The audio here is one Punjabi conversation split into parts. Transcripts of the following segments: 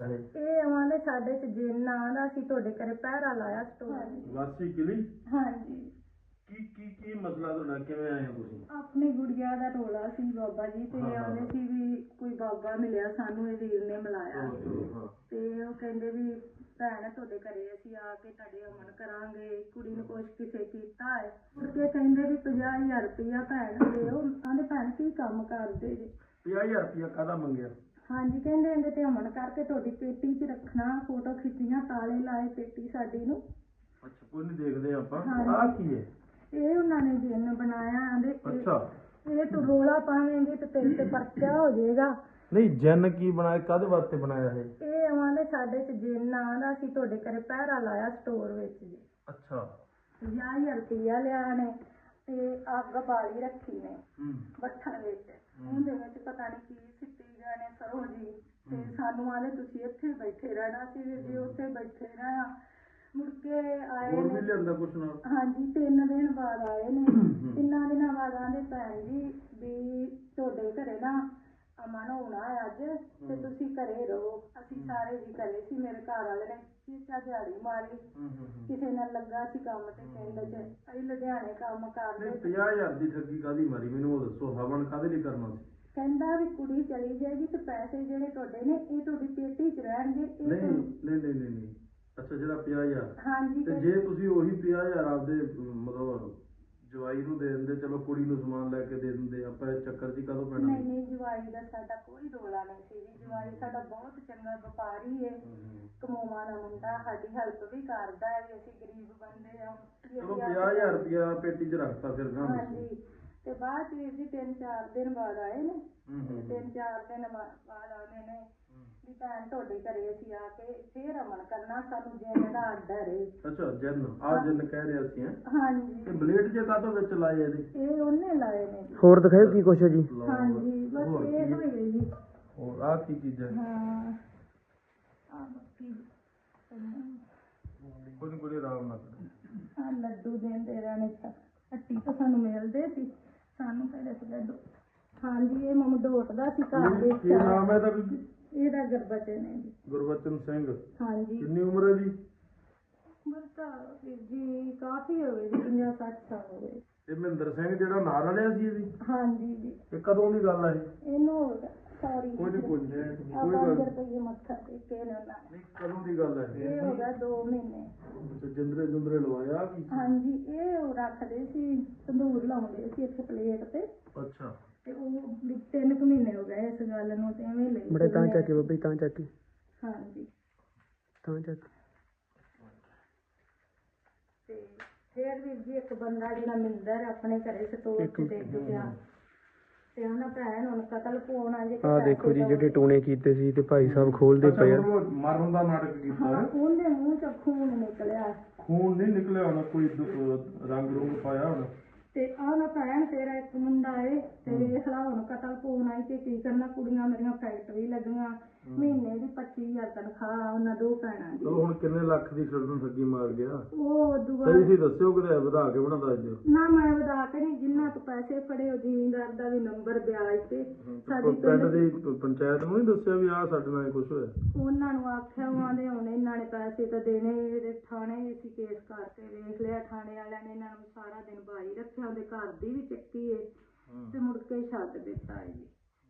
ਇਹ ਆਵਾਂਦੇ ਸਾਡੇ ਚ ਜਿੰਨ ਆਂਦਾ ਸੀ ਤੁਹਾਡੇ ਘਰੇ ਪਹਿਰਾ ਲਾਇਆ ਸਟੋਰ ਵਾਸੀ ਕਿਲੀ? ਹਾਂਜੀ। ਕੀ ਕੀ ਕੀ ਮਸਲਾ ਤੁਹਾਡਾ? ਕਿਵੇਂ ਆਏ ਹੋ ਤੁਸੀਂ? ਆਪਣੀ ਗੁੜੀਆ ਦਾ ਰੋਲਾ ਸੀ ਬਾਬਾ ਜੀ ਤੇ ਹਾਂ, ਹਾਂ। ਸੀ ਵੀ ਕੋਈ ਬਾਬਾ ਮਿਲਿਆ ਸਾਨੂੰ ਇਹ ਵੀਰ ਨੇ ਮਿਲਾਇਆ। ਹਾਂ। ਤੇ ਉਹ ਕਹਿੰਦੇ ਵੀ ਭੈਣ ਤੁਹਾਡੇ ਘਰੇ ਅਸੀਂ ਆ ਕੇ ਤੁਹਾਡੇ ਅਮਨ ਕਰਾਂਗੇ ਕੁੜੀ ਨੂੰ ਕੁਛ ਕਿਸੇ ਕੀਤਾ ਹੈ। ਮੁੜ ਕੇ ਕਹਿੰਦੇ ਵੀ 50000 ਰੁਪਇਆ ਭੈਣ ਦਿਓ ਕਹਿੰਦੇ ਭੈਣ ਕੀ ਕੰਮ ਕਰਦੇ ਜੀ? 50000 ਰੁਪਇਆ ਕਾਹਦਾ ਮੰਗਿਆ? ਹਾਂਜੀ ਕਹਿੰਦੇ ਇਹਦੇ ਤੇ ਅਮਨ ਕਰਕੇ ਤੁਹਾਡੀ ਪੇਟੀ 'ਚ ਰੱਖਣਾ ਫੋਟੋ ਖਿੱਚੀਆਂ ਤਾਲੇ ਲਾਏ ਪੇਟੀ ਸਾਡੀ ਨੂੰ। ਅੱਛਾ ਕੋਈ ਨਹੀਂ ਦੇਖਦੇ ਆਪਾਂ। ਹਾਂਜੀ। ਆਹ ਕੀ ਹੈ? ਇਹ ਉਹਨਾਂ ਨੇ ਜਿੰਨ ਬਣਾਇਆ ਆਂਦੇ ਅੱਛਾ। ਇਹ ਤੂੰ ਰੋਲਾ ਪਾਵੇਂਗੀ ਤੇ ਤੇਰੇ ਤੇ ਪਰਚਾ ਹੋ ਜਾਏਗਾ। ਨਹੀਂ ਜਨ ਕੀ ਬਣਾਇਆ ਕਾਹਦੇ ਵਾਸਤੇ ਬਣਾਇਆ ਹੈ ਇਹ ਆਵਾਂਦੇ ਸਾਡੇ ਚ ਜਿੰਨ ਆਂਦਾ ਸੀ ਤੁਹਾਡੇ ਘਰੇ ਪਹਿਰਾ ਲਾਇਆ ਸਟੋਰ ਵਿੱਚ ਜੀ। ਅੱਛਾ। 50000 ਰੁਪਇਆ ਲਿਆ ਨੇ ਤੇ ਅੱਗ ਬਾਲੀ ਰੱਖੀ ਨੇ ਹੂੰ। ਬੱਠਣ ਵਿੱਚ। ਉਹਦੇ ਵਿੱਚ ਪਤਾ ਨਹੀਂ ਕੀ ਸਿੱਟੀ ਜਾਣੇ ਸਰੋ ਜੀ। ਤੇ ਸਾਨੂੰ ਆਲੇ ਤੁਸੀਂ ਇੱਥੇ ਬੈਠੇ ਰਹਿਣਾ ਸੀ ਵੀ ਜੀ ਉੱਥੇ ਬੈਠੇ ਰਹਿਣਾ ਮੁੜ ਕੇ ਆਏ ਹੋਰ ਵੀ ਨੇ। ਲਿਆਂਦਾ ਕੁਛ ਨਾਲ? ਹਾਂਜੀ ਤਿੰਨ ਦਿਨ ਬਾਅਦ ਆਏ ਨੇ। ਤਿੰਨਾਂ ਦਿਨਾਂ ਬਾਅਦ ਆਂਦੇ ਭੈਣ ਜੀ ਵੀ ਤੁਹਾਡੇ ਘਰੇ ਨਾ ਅਮਨ ਹੋਣਾ ਹੈ ਅੱਜ ਤੇ ਤੁਸੀਂ ਘਰੇ ਰਹੋ। ਅਸੀਂ ਸਾਰੇ ਜੀ ਘਰੇ ਸੀ ਮੇਰੇ ਘਰ ਵਾਲੇ ਨੇ ਚੀਚਾ ਦਿਹਾੜੀ ਮਾਰੀ। ਕਿਸੇ ਨਾਲ ਲੱਗਾ ਸੀ ਕੰਮ ਤੇ ਪਿੰਡ 'ਚ। ਅਸੀਂ ਲੁਧਿਆਣੇ ਕੰਮ ਕਰਦੇ। ਨਹੀਂ 50000 ਦੀ ਠੱਗੀ ਕਾਦੀ ਮਾਰੀ? ਮੈਨੂੰ ਉਹ ਦੱਸੋ ਹਵਨ ਕਾਦੇ ਲਈ ਕਰਨਾ ਸੀ? ਕਹਿੰਦਾ ਵੀ ਕੁੜੀ ਚਲੀ ਜਾਏਗੀ ਤੇ ਪੈਸੇ ਜਿਹੜੇ ਤੁਹਾਡੇ ਨੇ ਇਹ ਤੁਹਾਡੀ ਪੇਟੀ 'ਚ ਰਹਿਣਗੇ ਇਹ ਨਹੀਂ ਤੁਹਾਨੂੰ- ਨਹੀਂ ਨਹੀਂ ਨਹੀਂ ਨਹੀਂ। ਅੱਛਾ ਜਿਹੜਾ 50000 ਹਾਂਜੀ ਤੇ ਜੇ ਤੁਸੀਂ ਉਹੀ 50000 ਆਪਦੇ ਅਮ, ਮਤਲਬ ਜਵਾਈ ਨੂੰ ਦੇ ਦਿੰਦੇ ਚਲੋ ਕੁੜੀ ਨੂੰ ਸਮਾਨ ਲੈ ਕੇ ਦੇ ਦਿੰਦੇ ਆਪਾਂ ਇਹ ਚੱਕਰ ਜੀ ਕਦੋਂ ਪੈਣਾ? ਨਹੀਂ ਨਹੀਂ ਜਵਾਈ ਦਾ ਸਾਡਾ ਕੋਈ ਰੋਲਾ ਨਹੀਂ ਸੀ ਜੀ। ਜਵਾਈ ਸਾਡਾ ਬਹੁਤ ਚੰਗਾ ਵਪਾਰੀ ਹੈ ਹੂੰ। ਕਮਾਉਣਾ ਦਾ ਮੁੰਡਾ ਸਾਡੀ ਹੈਲਪ ਵੀ ਕਰਦਾ ਹੈ ਵੀ ਅਸੀਂ ਗਰੀਬ ਬੰਦੇ ਆ। ਵੀ ਚਲੋ ਅਸੀਂ 50000 ਰੁਪਇਆ ਪੇਟੀ 'ਚ ਰੱਖਤਾ ਫਿਰ ਗਾਂ ਹਾਂਜੀ। ਤੇ ਬਾਅਦ ਚ ਵੀਰ ਜੀ ਤਿੰਨ ਚਾਰ ਦਿਨ ਬਾਅਦ ਆਏ ਨੇ। ਹੂੰ, ਤੇ ਹੂੰ, ਤਿੰਨ ਚਾਰ ਦਿਨ ਬਾ- ਬਾਅਦ ਆਉਂਦੇ ਨੇ। ਵੀ ਭੈਣ ਤੁਹਾਡੇ ਘਰੇ ਅਸੀਂ ਆ ਕੇ ਫੇਰ ਅਮਨ ਕਰਨਾ ਸਾਨੂੰ ਜਿੰਨ ਦਾ ਆਰਡਰ ਹੈ ਅੱਛਾ ਜਨ ਆ ਜਨ ਕਹਿ ਰਿਹਾ ਸੀ ਹੈਂ? ਹਾਂਜੀ। ਤੇ ਬਲੇਡ ਜੇ ਕਾਹਤੋਂ ਵਿੱਚ ਲਾਏ ਇਹਦੇ? ਇਹ ਉਹਨੇ ਲਾਏ ਨੇ ਜੀ। ਹੋਰ ਦਿਖਾਓ ਕੀ ਕੁਛ ਹੈ ਜੀ। ਲਓ। ਹਾਂਜੀ ਬਸ ਹੋਰ ਇਹ ਕੀ- ਹੋਈ ਹੈ ਜੀ। ਹੋਰ ਆ ਕੀ ਚੀਜ਼ ਹੈ? ਹਾਂ। ਆ ਬੱਕੀ ਕੋਈ ਕੋਈ ਨੀ, ਆਰਾਮ ਨਾਲ। ਕਰੋ। ਆ ਲੱਡੂ ਦਿੰਦੇ ਰਹਿਣੇ ਤਾਂ। ਹੱਟੀ ਤੋਂ ਸਾਨੂੰ ਮਿਲਦੇ ਸੀ। ਸਾਨੂੰ ਕਹਿੰਦੇ ਸੀ ਲੱਡੂ ਹਾਂਜੀ ਇਹ ਮਮ ਡੋਟਦਾ ਸੀ ਘਰ ਦੇ ਕੀ- ਕੀ ਨਾਮ ਹੈ ਇਹਦਾ ਬੀਬੀ? ਇਹਦਾ ਗਰਬਚਨ ਹੈ ਜੀ। ਗੁਰਬਚਨ ਸਿੰਘ। ਹਾਂਜੀ। ਕਿੰਨੀ ਉਮਰ ਹੈ ਜੀ? ਬਰਤਾ ਵੀਰ ਜੀ ਕਾਫੀ ਹੋ ਗਏ ਜੀ 50 60 ਸਾਲ ਹੋ ਗਏ ਇਹ ਮਹਿੰਦਰ ਸਿੰਘ ਜਿਹੜਾ ਨਾਲ ਰਲਿਆ ਸੀ ਇਹਦੀ? ਹਾਂਜੀ ਜੀ। ਇਹ ਕਦੋਂ ਦੀ ਗੱਲ ਹੈ ਇਹ? ਇਹਨੂੰ ਹੋ ਗਿਆ ਸਾਰੀ ਕੋਈ ਨਹੀਂ ਕੋਈ ਨਹੀਂ ਆ ਕੋਈ ਗੱਲ ਰੁਪਏ ਮੱਥਾ ਟੇਕੇ ਨੇ ਉਹਨਾਂ ਨੇ ਨਹੀਂ ਕਦੋਂ ਦੀ ਗੱਲ ਹੈ ਇਹ ਹੋ ਗਿਆ 2 ਮਹੀਨੇ। ਤੇ ਜਿੰਦਰੇ ਜੁੰਦਰੇ ਲਵਾਇਆ ਕੀ? ਹਾਂਜੀ ਇਹ ਉਹ ਰੱਖਦੇ ਸੀ ਤੰਦੂਰ ਲਾਉਂਦੇ ਸੀ ਇੱਥੇ ਪਲੇਟ ਤੇ। ਅੱਛਾ। ਤੇ ਉਹ ਵੀ ਤਿੰਨ ਕੁ ਮਹੀਨੇ ਹੋ ਗਏ ਇਸ ਗੱਲ ਨੂੰ ਤੇ ਐਵੇਂ ਲਈ ਬੜੇ ਤਾਂ ਚੱਕੀ ਬੱਬੀ ਤਾਂ ਚੱਕੀ ਹਾਂਜੀ। ਤਾਂ ਚੱਕ। ਤੇ ਫੇਰ ਵੀਰ ਜੀ ਇੱਕ ਬੰਦਾ ਜਿਹੜਾ ਮਿੰਦਰ ਆਪਣੇ ਘਰੇ ਸਟੋਰ ਤੇ ਡਿੱਗ ਪਿਆ ਤੇ ਉਹਨਾਂ ਭੈਣ ਹੁਣ ਕਤਲ ਪਵਾਉਣਾ ਜੇ ਆਹ ਦੇਖੋ ਜੀ ਜਿਹੜੇ ਟੂਣੇ ਕੀਤੇ ਸੀ ਤੇ ਭਾਈ ਸਾਹਿਬ ਖੋਲਦੇ ਪਏ ਆ। ਉਹ ਮਰਨ ਦਾ ਨਾਟਕ ਕੀਤਾ ਹਾਂ ਹੈ ਮੂੰਹ ਚੋਂ ਖੂਨ ਨਿਕਲਿਆ। ਖੂਨ ਨਹੀਂ ਨਿਕਲਿਆ ਹੋਣਾ ਕੋਈ ਦ- ਰੰਗ ਰੁੰਗ ਪਾਇਆ ਹੋਣਾ। ਤੇ ਆਹ ਨਾ ਭੈਣ ਤੇਰਾ ਇੱਕ ਮੁੰਡਾ ਏ ਤੇ ਵੇਖ ਲਾ ਹੁਣ ਕਤਲ ਪਵਾਉਣਾ ਈ ਤੇ ਕੀ ਕਰਨਾ ਕੁੜੀਆਂ ਮੇਰੀਆਂ ਫੈਕਟਰੀ ਲੱਗੀਆਂ। ਮਹੀਨੇ ਦੀ 25000 ਤਨਖਾਹ ਆ ਉਹਨਾਂ ਦੋ ਭੈਣਾਂ ਦੀ। ਚਲੋ ਹੁਣ ਕਿੰਨੇ ਲੱਖ ਦੀ ਛੱਡਣ ਠੱਗੀ ਮਾਰ ਗਿਆ। ਉਹ ਦੁਆ ਸਹੀ ਸੀ ਦੱਸਿਓ ਕਿਤੇ ਵਧਾ ਕੇ ਬਣਾਦਾ ਅੱਜ। ਨਾ ਮੈਂ ਵਧਾ ਕੇ ਨਹੀਂ ਪੈਸੇ ਫੜੇ ਉਹ ਜ਼ਿਮੀਂਦਾਰ ਦਾ ਵੀ ਨੰਬਰ ਵਿਆਜ ਤੇ ਸਾਡੀ ਪਿੰਡ ਦੀ ਪ- ਪੰਚਾਇਤ ਨੂੰ ਨਹੀਂ ਦੱਸਿਆ ਵੀ ਆਹ ਸਾਡੇ ਨਾਲ ਕੁਝ ਹੋਇਆ। ਉਹਨਾਂ ਨੂੰ ਆਖਿਆ ਉਹਨਾਂ ਦੇ ਹੁਣ ਇਹਨਾਂ ਨੇ ਪੈਸੇ ਤਾਂ ਦੇਣੇ ਇਹਦੇ ਥਾਣੇ ਵੀ ਅਸੀਂ ਕੇਸ ਕਰਕੇ ਵੇਖ ਲਿਆ ਥਾਣੇ ਵਾਲਿਆਂ ਨੇ ਇਹਨਾਂ ਨੂੰ ਸਾਰਾ ਦਿਨ ਬਾਈ ਰੱਖਿਆ ਉਹਦੇ ਘਰ ਦੀ ਵੀ ਚੱਕੀ ਏ ਤੇ ਮੁੜ ਕੇ ਛੱਡ ਦਿੱਤਾ ਏ ਜੀ।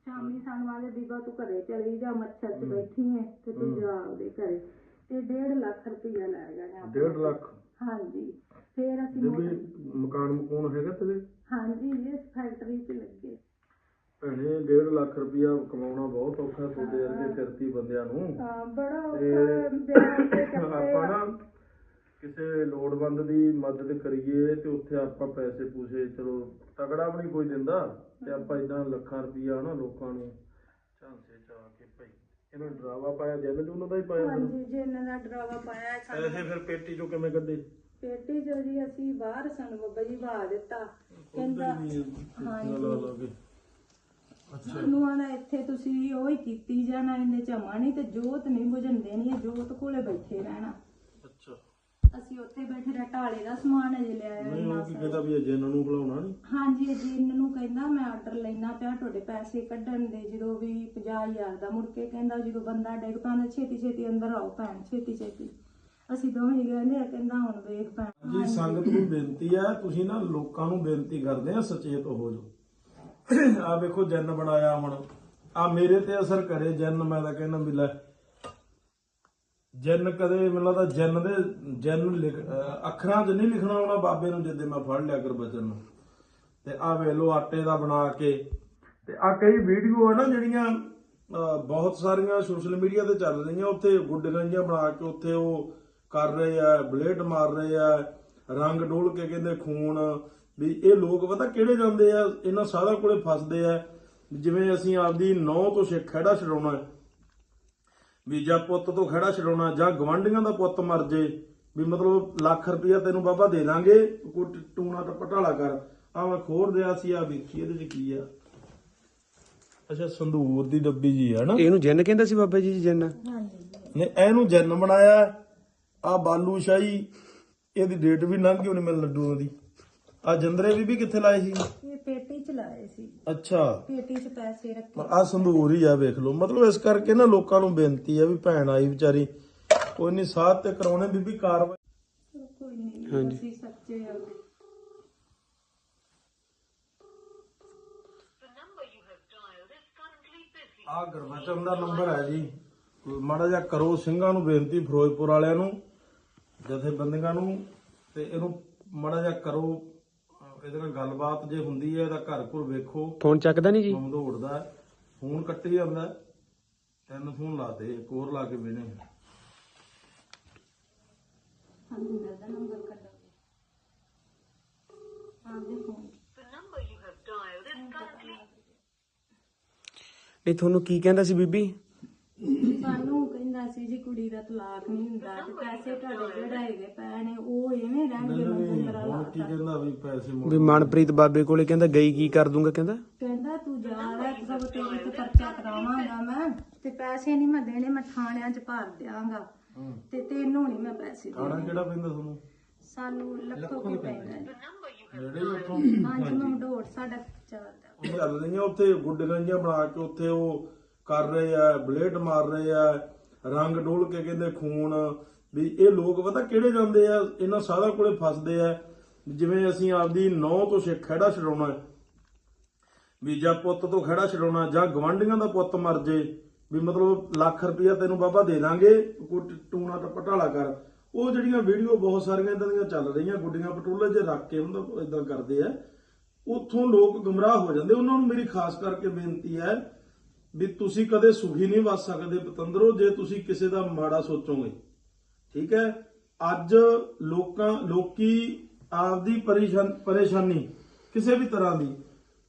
ਸ਼ਾਮੀ ਸਾਨੂੰ ਆਲੇ ਬੀਬਾ ਤੂੰ ਘਰੇ ਚਲੀ ਜਾ ਮੱਛਰ 'ਚ ਬੈਠੀ ਏ ਤੇ ਤੂੰ ਜਾ ਉਹਦੇ ਘਰੇ। ਤੇ 1.5 ਲੱਖ ਰੁਪਈਆ ਲੈ ਗਏ ਨੇ। ਆਪਣੇ। 1.5 ਲੱਖ? ਹਾਂਜੀ। ਫੇਰ ਅਸੀਂ ਜਿਵੇਂ ਮੋਟਰ- ਮਕਾਨ ਮਕੂਨ ਹੈਗਾ ਤੇਰੇ? ਹਾਂਜੀ ਇਸ ਫੈਕਟਰੀ 'ਚ ਲੱਗੇ। ਭੈਣੇ 1.5 ਲੱਖ ਰੁਪਇਆ ਕਮਾਉਣਾ ਬਹੁਤ ਔਖਾ ਤੁਹਾਡੇ ਵਰਗੇ ਕਿਰਤੀ ਬੰਦਿਆਂ ਨੂੰ। ਹਾਂ ਬੜਾ ਤੇ ਔਖਾ ਵਿਆਹ ਤੇ ਚੱਕੇ ਆਪਾਂ ਆ। ਨਾ ਕਿਸੇ ਲੋੜਵੰਦ ਦੀ ਮਦਦ ਕਰੀਏ ਤੇ ਉੱਥੇ ਆਪਾਂ ਪੈਸੇ ਪੂਸੇ ਚਲੋ ਤਗੜਾ ਵੀ ਨਹੀਂ ਕੋਈ ਦਿੰਦਾ। ਤੇ ਆਪਾਂ ਇਦਾਂ ਲੱਖਾਂ ਰੁਪਈਆ ਨਾ ਲੋਕਾਂ ਨੂੰ ਝਾਂਸੇ ਚ ਆ ਕੇ ਭਾਈ ਇਹਨਾਂ ਡਰਾਵਾ ਪਾਇਆ ਜੈਲ ਜੂਨ ਦਾ ਹੀ ਪਾਇਆ ਫਿਰ। ਹਾਂਜੀ ਜੀ ਇਹਨਾਂ ਦਾ ਡਰਾਵਾ ਪਾਇਆ। ਹੈ ਸਾਨੂੰ ਪੈਸੇ ਫਿਰ ਪੇਟੀ ਚੋਂ ਕਿਵੇਂ ਕੱਢੇ? ਪੇਟੀ ਜੋ ਜੀ ਅਸੀਂ ਬਾਹਰ ਸਾਨੂੰ ਬੱਬਾ ਜੀ ਬਹਾ ਦਿੱਤਾ ਕਹਿੰਦਾ ਹਾਂਜੀ। ਸਾਨੂੰ ਆਣਾ ਇੱਥੇ ਤੁਸੀਂ ਉਹ ਹੀ ਕੀਤੀ ਜਾਣਾ ਇਹਨੇ ਨਹੀਂ ਤੇ ਜੋਤ ਨਹੀਂ ਬੁਝਣ ਦੇਣੀ ਹੈ ਜੋਤ ਕੋਲੇ ਬੈਠੇ ਰਹਿਣਾ। ਅੱਛਾ। ਅਸੀਂ ਉੱਥੇ ਬੈਠੇ ਰਹਿ ਢਾਲੇ ਦਾ ਸਮਾਨ ਅਜੇ ਲਿਆਇਆ ਨਹੀਂ ਉਹ ਕੀ। ਕਹਿੰਦਾ ਵੀ ਅਜੇ ਇਹਨਾਂ ਨੂੰ ਬੁਲਾਉਣਾ ਨਹੀਂ? ਹਾਂਜੀ ਅਜੇ ਇਹਨਾਂ ਨੂੰ ਕਹਿੰਦਾ ਮੈਂ ਆਰਡਰ ਲੈਣਾ ਪਿਆ ਤੁਹਾਡੇ ਪੈਸੇ ਕੱਢਣ ਦੇ ਜਦੋਂ ਵੀ 50000 ਦਾ ਮੁੜ ਕੇ ਕਹਿੰਦਾ ਜਦੋਂ ਬੰਦਾ ਡਿੱਗ ਪੈਂਦਾ ਛੇਤੀ ਛੇਤੀ ਅੰਦਰ ਆਓ ਭੈਣ ਛੇਤੀ ਛੇਤੀ ਅਸੀਂ ਦੋਵੇਂ ਕਹਿੰਦੇ ਆ ਕਹਿੰਦਾ ਹੁਣ ਵੇਖ ਭੈਣ ਜੀ ਸੰਗਤ ਨੂੰ ਬੇਨਤੀ ਹੈ ਤੁਸੀਂ ਨਾ ਲੋਕਾਂ ਨੂੰ ਬੇਨਤੀ ਕਰਦੇ ਆ ਸੁਚੇਤ ਹੋ ਜਾਓ। ਆ ਵੇਖੋ ਜਨ ਬਣਾਇਆ ਹੁਣ। ਆ ਮੇਰੇ ਤੇ ਅਸਰ ਕਰੇ ਜਨ ਮੈਂ ਤਾਂ ਕਹਿੰਦਾ ਵੀ ਲੈ ਜਨ ਕਦੇ ਮੈਨੂੰ ਲੱਗਦਾ ਜਨ ਦੇ ਜਨ ਅੱਖਰਾਂ 'ਚ ਨਹੀਂ ਲਿਖਣਾ ਆਉਣਾ ਬਾਬੇ ਨੂੰ ਜਿੱਦੇ ਮੈਂ ਫੜ ਲਿਆ ਕਰ ਬਚਨ ਨੂੰ। ਤੇ ਆ ਵੇ ਲੋ ਆਟੇ ਦਾ ਬਣਾ ਕੇ। ਤੇ ਆ ਕਈ ਵੀਡੀਓ ਆ ਨਾ ਜਿਹੜੀਆਂ ਬਹੁਤ ਸਾਰੀਆਂ ਸੋਸ਼ਲ ਮੀਡੀਆ ਤੇ ਚੱਲ ਰਹੀਆਂ ਉੱਥੇ ਗੁੱਡੀਆਂ ਜਿਹੀਆਂ ਬਣਾ ਕੇ ਉੱਥੇ ਉਹ ਕਰ ਰਹੇ ਆ ਬਲੇਡ ਮਾਰ ਰਹੇ ਆ ਰੰਗ ਡੋਲ ਕੇ ਕਹਿੰਦੇ ਖੂਨ ਵੀ ਇਹ ਲੋਕ ਪਤਾ ਕਿਹੜੇ ਜਾਂਦੇ ਆ ਇਹਨਾਂ ਸਾਧਾਂ ਕੋਲੇ ਫਸਦੇ ਆ। ਜਿਵੇਂ ਅਸੀਂ ਆਪਦੀ ਨੌ ਤੋਂ ਸਿੱਖ ਖੜਾ ਛਡਾਉਣਾ ਵੀ ਜਾਂ ਪੁੱਤ ਤੋਂ ਖੜਾ ਛਡਾਉਣਾ ਜਾਂ ਗਵੰਡੀਆਂ ਦਾ ਪੁੱਤ ਮਰ ਜੇ ਵੀ ਮਤਲਬ ਲੱਖ ਰੁਪਇਆ ਤੈਨੂੰ ਬਾਬਾ ਦੇ ਦਾਂਗੇ ਕੋਈ ਟੂਣਾ ਟਪਟਾਲਾ ਕਰ। ਆ ਮੈਂ ਖੋਰ ਦਿਆ ਸੀ ਆ ਵੇਖੀ ਇਹਦੇ ਚ ਕੀ ਆ? ਅੱਛਾ ਸੰਧੂਰ ਦੀ ਡੱਬੀ ਜੀ ਹੈ ਨਾ? ਇਹਨੂੰ ਜਿੰਨ ਕਹਿੰਦਾ ਸੀ ਬਾਬਾ ਜੀ ਜਿੰਨ। ਹਾਂਜੀ। ਨੇ ਇਹਨੂੰ ਜਨ ਬਣਾਇਆ। ਆ ਬਾਲੂ ਸ਼ਾਹੀ ਇਹਦੀ ਡੇਟ ਵੀ ਲੰਘ ਗਈ ਉਹਨੇ ਮੇਰੇ ਲੱਡੂਆਂ ਦੀ। ਆ ਜੰਦਰੇ ਵੀ ਵੀ ਕਿੱਥੇ ਲਾਏ ਸੀ? ਇਹ ਪੇਟੀ ਚ ਲਾਏ ਸੀ। ਅੱਛਾ। ਪੇਟੀ ਚ ਪੈਸੇ ਰੱਖੇ। ਆ ਸੰਧੂਰ ਹੀ ਆ ਵੇਖ ਲਓ। ਮਤਲਬ ਇਸ ਕਰਕੇ ਨਾ ਲੋਕਾਂ ਨੂੰ ਬੇਨਤੀ ਆ ਵੀ ਭੈਣ ਆਈ ਵਿਚਾਰੀ ਕੋਈ ਨਹੀਂ ਸਾਥ ਤੇ ਕਰਾਉਣੇ ਬੀਬੀ ਕਾਰਵਾਈ। ਕੋਈ ਨਹੀਂ ਹਾਂਜੀ। ਅਸੀਂ ਸੱਚੇ ਆ। ਆ ਗੁਰਬਚਨ ਦਾ ਨੰਬਰ ਹੈ ਜੀ। ਮਾੜਾ ਜਿਹਾ ਕਰੋ ਸਿੰਘਾਂ ਨੂੰ ਬੇਨਤੀ ਫਿਰੋਜ਼ਪੁਰ ਵਾਲਿਆਂ ਨੂੰ। ਜਥੇਬੰਦੀਆਂ ਨੂੰ ਤੇ ਇਹਨੂੰ ਮਾੜਾ ਜਿਹਾ ਕਰੋ ਇਹਦੇ ਨਾਲ ਗੱਲਬਾਤ ਜੇ ਹੁੰਦੀ ਹੈ ਇਹਦਾ ਘਰ ਘਰ ਵੇਖੋ। ਫੋਨ ਚੱਕਦਾ ਨਹੀਂ ਜੀ? ਕੰਮ ਦੌੜਦਾ ਹੈ। ਫੋਨ ਕੱਟੀ ਜਾਂਦਾ। ਤਿੰਨ ਫੋਨ ਲਾਤੇ ਇੱਕ ਹੋਰ ਲਾ ਕੇ ਵੇਨੇ ਹੰਦਰ ਦਾ ਨੰਬਰ ਕੱਢੋ। ਆਪਦੇ ਫੋਨ ਨਹੀਂ ਤੁਹਾਨੂੰ ਕੀ ਕਹਿੰਦਾ ਸੀ ਬੀਬੀ? ਸਾਨੂੰ ਕਹਿੰਦਾ ਸੀ ਜੀ ਕੁੜੀ ਦਾ ਤਲਾਕ ਨਹੀਂ ਹੁੰਦਾ ਤੇ ਪੈਸੇ ਤੁਹਾਡੇ ਜਿਹੜੇ ਹੈਗੇ ਪਏ ਨੇ ਉਹ ਐਵੇਂ ਰਹਿਣਗੇ ਮੰਦਰ ਹੁਣ ਕੀ ਕਹਿੰਦਾ ਵੀ ਪੈਸੇ ਮੋੜ ਵੀ ਮਨਪ੍ਰੀਤ ਬਾਬੇ ਕੋਲੇ ਕਹਿੰਦਾ ਗਈ ਕੀ ਕਰ ਦੂੰਗਾ ਕਹਿੰਦਾ? ਕਹਿੰਦਾ ਤੂੰ ਜਾ ਲੈ ਸਭ ਤੇਰੇ ਤੇ ਪਰਚਾ ਕਰਾਵਾਂਗਾ ਮੈਂ। ਤੇ ਪੈਸੇ ਨਹੀਂ ਮੈਂ ਦੇਣੇ ਮੈਂ ਥਾਣਿਆਂ 'ਚ ਭਰ ਦਿਆਂਗਾ। ਹੂੰ। ਤੇ ਤੈਨੂੰ ਨਹੀਂ ਮੈਂ ਪੈਸੇ ਦੇਣੇ। ਕਿਹੜਾ ਪੈਂਦਾ ਤੁਹਾਨੂੰ? ਸਾਨੂੰ ਲੱਖੋ ਕੀ ਪੈਂਦਾ ਹੈ। ਜਿਹੜੇ ਉੱਥੋਂ? ਹਾਂਜੀ ਮੈਂ ਸਾਡਾ ਚੱਲਦਾ ਉਹ ਚੱਲ ਰਹੀਆਂ ਉੱਥੇ ਗੁੱਡੀਆਂ ਜਿਹੀਆਂ ਬਣਾ ਕੇ ਉੱਥੇ ਉਹ ਕਰ ਰਹੇ ਆ ਬਲੇਡ ਮਾਰ ਰਹੇ ਆ। ਰੰਗ ਡੋਲ ਕੇ ਕਹਿੰਦੇ ਖੂਨ, ਵੀ ਇਹ ਲੋਕ ਪਤਾ ਕਿਹੜੇ ਜਾਂਦੇ ਆ? ਇਹਨਾਂ ਸਾਧਾਂ ਕੋਲੇ ਫਸਦੇ ਆ। ਜਿਵੇਂ ਅਸੀਂ ਆਪਦੀ ਨੌ ਤੋਂ ਸਿੱਖ ਖੜਾ ਛਡਾਉਣਾ ਵੀ ਜਾਂ ਪੁੱਤ ਤੋਂ ਖੜਾ ਛਡਾਉਣਾ, ਜਾਂ ਗਵੰਡੀਆਂ ਦਾ ਪੁੱਤ ਮਰ ਜੇ, ਵੀ ਮਤਲਬ ਲੱਖ ਰੁਪਇਆ ਤੈਨੂੰ ਬਾਬਾ ਦੇ ਦਾਂਗੇ ਕੋਈ ਟ- ਟੂਣਾ ਟਪਟਾਲਾ ਕਰ। ਉਹ ਜਿਹੜੀਆਂ ਵੀਡੀਓ ਬਹੁਤ ਸਾਰੀਆਂ ਇਦਾਂ ਦੀਆਂ ਚੱਲ ਰਹੀਆਂ, ਗੁੱਡੀਆਂ ਪਟੋਲੇ 'ਚ ਰੱਖ ਕੇ ਉਹਨਾਂ ਇਦਾਂ ਕਰਦੇ ਆ, ਉੱਥੋਂ ਲੋਕ ਗਮਰਾਹ ਹੋ ਜਾਂਦੇ। ਉਹਨਾਂ ਨੂੰ ਮੇਰੀ ਖਾਸ ਕਰਕੇ ਬੇਨਤੀ ਹੈ ਵੀ ਤੁਸੀਂ ਕਦੇ ਸੁਖੀ ਨਹੀਂ ਵੱਸ ਸਕਦੇ ਪਤੰਦਰੋ, ਜੇ ਤੁਸੀਂ ਕਿਸੇ ਦਾ ਮਾੜਾ ਸੋਚੋਗੇ। ਠੀਕ ਹੈ? ਅੱਜ ਲੋਕਾਂ, ਲੋਕੀ ਆਪਦੀ ਪਰੇਸ਼ਾਨੀ ਕਿਸੇ ਵੀ ਤਰ੍ਹਾਂ ਦੀ,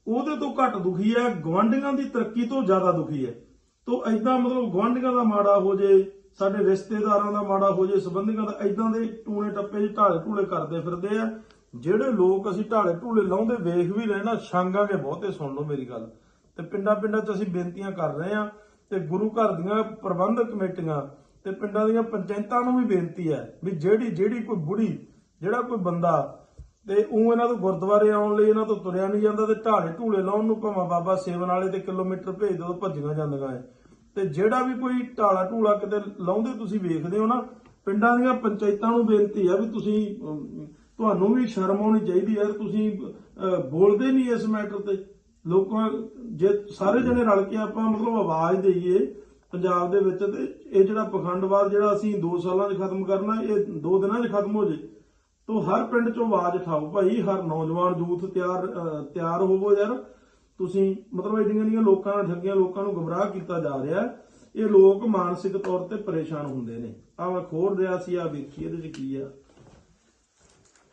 ਉਹਦੇ ਤੋਂ ਘੱਟ ਦੁਖੀ ਹੈ ਗਵਾਂਢੀਆਂ ਦੀ ਤਰੱਕੀ ਤੋਂ ਜ਼ਿਆਦਾ ਦੁਖੀ ਹੈ। ਤੋਂ ਐਦਾਂ ਮਤਲਬ ਗਵਾਂਢੀਆਂ ਦਾ ਮਾੜਾ ਹੋ ਜੇ, ਸਾਡੇ ਰਿਸ਼ਤੇਦਾਰਾਂ ਦਾ ਮਾੜਾ ਹੋ ਜੇ, ਸੰਬੰਧੀਆਂ ਦਾ ਐਦਾਂ ਦੇ ਟੂਣੇ ਟੱਪੇ ਜਿਹੇ ਢਾਲੇ ਢੂਲੇ ਕਰਦੇ ਫਿਰਦੇ ਆ। ਜਿਹੜੇ ਲੋਕ ਅਸੀਂ ਢਾਲੇ ਢੂਲੇ ਲਾਉਂਦੇ, ਵੇਖ ਵੀ ਲੈਣਾ ਛਾਂਗਾਂਗੇ ਬਹੁਤੇ ਸੁਣ ਲਓ ਮੇਰੀ ਗੱਲ। ਤੇ ਪਿੰਡਾਂ ਪਿੰਡਾਂ 'ਚ ਅਸੀਂ ਬੇਨਤੀਆਂ ਕਰ ਰਹੇ ਹਾਂ ਤੇ ਗੁਰੂ ਘਰ ਦੀਆਂ ਪ੍ਰਬੰਧਕ ਕਮੇਟੀਆਂ ਤੇ ਪਿੰਡਾਂ ਦੀਆਂ ਪੰਚਾਇਤਾਂ ਨੂੰ ਵੀ ਬੇਨਤੀ ਹੈ ਵੀ ਜਿਹੜੀ ਜਿਹੜੀ ਕੋਈ ਬੁੜੀ, ਜਿਹੜਾ ਕੋਈ ਬੰਦਾ ਤੇ ਉਹ ਇਹਨਾਂ ਤੋਂ ਗੁਰਦੁਆਰੇ ਆਉਣ ਲਈ ਇਹਨਾਂ ਤੋਂ ਤੁਰਿਆ ਨਹੀਂ ਜਾਂਦਾ ਤੇ ਢਾਲੇ ਢੂਲੇ ਲਾਉਣ ਨੂੰ ਭਾਵੇਂ ਬਾਬਾ ਸੇਵਨ ਵਾਲੇ ਤੇ ਕਿਲੋਮੀਟਰ ਭੇਜ ਦੋ ਭੱਜੀਆਂ ਜਾਂਦੀਆਂ ਐ ਤੇ ਜਿਹੜਾ ਵੀ ਕੋਈ ਢਾਲਾ ਢੂਲਾ ਕਿਤੇ ਲਾਉਂਦੇ ਤੁਸੀਂ ਵੇਖਦੇ ਹੋ ਨਾ, ਪਿੰਡਾਂ ਦੀਆਂ ਪੰਚਾਇਤਾਂ ਨੂੰ ਬੇਨਤੀ ਆ ਵੀ ਤੁਸੀਂ ਤੁਹਾਨੂੰ ਵੀ ਸ਼ਰਮ ਆਉਣੀ ਚਾਹੀਦੀ ਹੈ ਤੁਸੀਂ ਬੋਲਦੇ ਨਹੀਂ ਇਸ ਮੈਟਰ ਤੇ। ਲੋਕਾਂ ਜੇ ਸਾਰੇ ਜਣੇ ਰਲ ਕੇ ਆਪਾਂ ਮਤਲਬ ਆਵਾਜ਼ ਦੇਈਏ ਪੰਜਾਬ ਦੇ ਵਿੱਚ ਤੇ ਇਹ ਜਿਹੜਾ ਪਖੰਡਵਾਦ ਜਿਹੜਾ ਅਸੀਂ 2 ਸਾਲਾਂ 'ਚ ਖਤਮ ਕਰਨਾ ਇਹ 2 ਦਿਨਾਂ 'ਚ ਖਤਮ ਹੋ ਜੇ ਤੋ ਹਰ ਪਿੰਡ 'ਚੋਂ ਆਵਾਜ਼ ਉਠਾਓ ਭਾਈ ਹਰ ਨੌਜਵਾਨ ਯੂਥ ਤਿਆਰ ਤਿਆਰ ਹੋਵੋ ਯਾਰ। ਤੁਸੀਂ ਮਤਲਬ ਇਹਦੀਆਂ ਦੀਆਂ ਲੋਕਾਂ ਨਾਲ ਠੱਗੀਆਂ ਲੋਕਾਂ ਨੂੰ ਗੁੰਮਰਾਹ ਕੀਤਾ ਜਾ ਰਿਹਾ। ਇਹ ਲੋਕ ਮਾਨਸਿਕ ਤੌਰ ਤੇ ਪਰੇਸ਼ਾਨ ਹੁੰਦੇ ਨੇ। ਆ ਮੈਂ ਖੋਰ ਦਿਆ ਸੀ ਆ ਵੇਖੀ ਇਹਦੇ 'ਚ ਕੀ ਆ।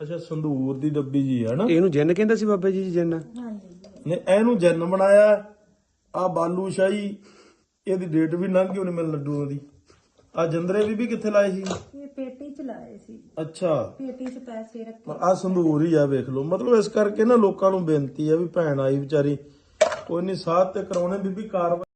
ਅੱਛਾ ਸੰਧੂਰ ਦੀ ਡੱਬੀ ਜੀ ਹੈ ਨਾ? ਇਹਨੂੰ ਜਿੰਨ ਕਹਿੰਦਾ ਸੀ ਬਾਬਾ ਜੀ ਜਿੰਨ? ਹਾਂਜੀ। ਨੇ ਇਹਨੂੰ ਜਨ ਬਣਾਇਆ। ਆ ਬਾਲੂ ਸ਼ਾਹੀ ਇਹਦੀ ਡੇਟ ਵੀ ਲੰਘ ਗਈ ਉਹਨੇ ਮੇਰੇ ਲੱਡੂਆਂ ਦੀ। ਆ ਜੰਦਰੇ ਵੀ ਵੀ ਕਿੱਥੇ ਲਾਏ ਸੀ? ਇਹ ਪੇਟੀ ਚ ਲਾਏ ਸੀ। ਅੱਛਾ। ਪੇਟੀ ਚ ਪੈਸੇ ਰੱਖੇ ਆ ਸੰਧੂਰ ਹੀ ਆ ਵੇਖ ਲਓ। ਮਤਲਬ ਇਸ ਕਰਕੇ ਨਾ ਲੋਕਾਂ ਨੂੰ ਬੇਨਤੀ ਆ ਵੀ ਭੈਣ ਆਈ ਵਿਚਾਰੀ ਕੋਈ ਨਹੀਂ ਸਾਥ ਤੇ ਕਰਾਉਣੇ। ਬੀਬੀ ਕਾਰਵਾਈ